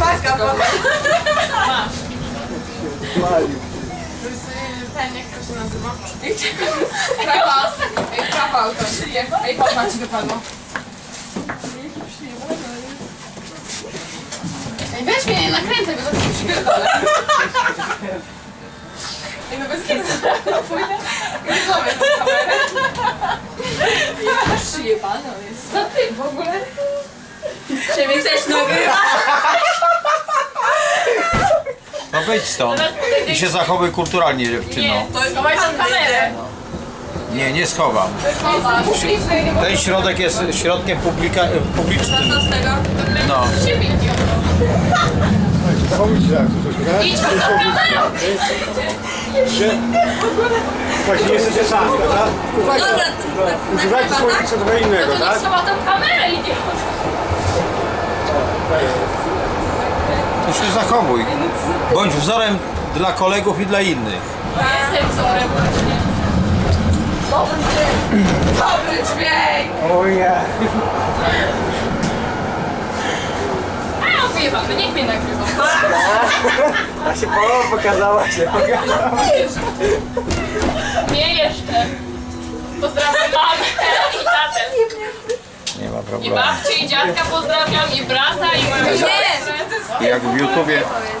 Paska, bo... Masz. To jest y, ten, jak to się nazywa? Ej, prawa autorskie. Ej, popatrz, dopadło. Ej, weź mnie, nie nakręcaj, bo się przypierdolę. Ej, no bez kiedy pójdę. Złapię tą kamerę. Przyjebana jest. Co ty w ogóle? Ciebie też nagrywa. No wyjdź stąd i się zachowuj kulturalnie dziewczyno. Tą kamerę. Nie, nie schowam. Chowasz. Ten środek jest środkiem publika, publicznym. Co z tego? No. Nie Pomóżcie jak coś, tak? Idź po tą kamerę. Właśnie jesteście sam, prawda? Dobra, używajcie nagrywa, słowa tak? co trochę innego, To nie tak? schowa tą kamerę, idiot. To się zachowuj. Bądź wzorem dla kolegów i dla innych. Jestem wzorem właśnie. Dobry dźwięk. Dobry dźwięk. O ja. A, wyjebamy, niech mnie nagrywa. A się połowa pokazała się. Nie jeszcze. Pozdrawiam mamę i tatę. Nie ma I problemu. babcię, i dziadka pozdrawiam, i brata, i. Jak w YouTubie, jak